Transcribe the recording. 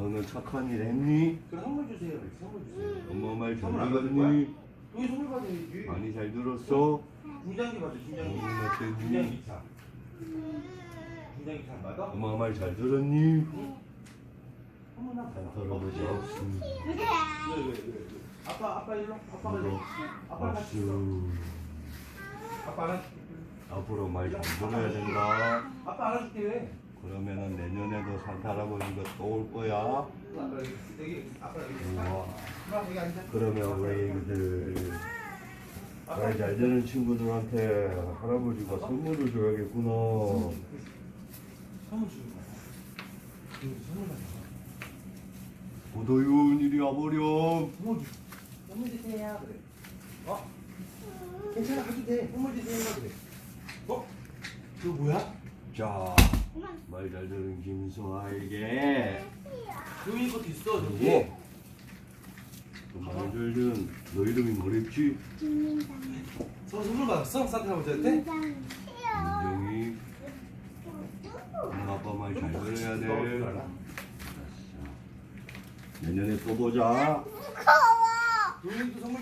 너는 착한 일 했니? 그래 선물 주세요. 선물 주세요. 엄마 말잘 선물 안 받을 들었니? 여기 선물 받아야지. 많이 잘 들었어? 중장기 받아 중장기. 엄마 어땠니? 중장기 차. 중장기 차 받아? 엄마 말 잘 들었니? 어머나 받아. 할아버지 없음 왜, 왜, 왜, 왜? 아빠 아빠 일로 아빠가 일로. 아빠 같이 있어. 없음 아빠 안아. 앞으로 말 잘 들어야 된다 아빠 안아줄게 왜? 그러면은 내년에도 산타 할아버지가 또올 거야. 우와. 그러면 우리 애기들 말잘 되는 친구들한테 할아버지가 선물을 줘야겠구나 선물 주는 거야. 선물 받아. 고도윤 이리 와버렴 선물 주. 선물 주세요 그래. 어? 괜찮아 가도 돼. 선물 주세요 그래. 어? 이거 뭐야? 자 말잘 되는 김소아에게 여기 것도 있어 저기. 그리고 말잘 되는 너 이름이 뭐랬지? 저 선물 받았어? 산타 할아버지한테? 민정이 엄마 아빠 말 잘 들어야 돼. 내년에 또 보자 도윤이도 선물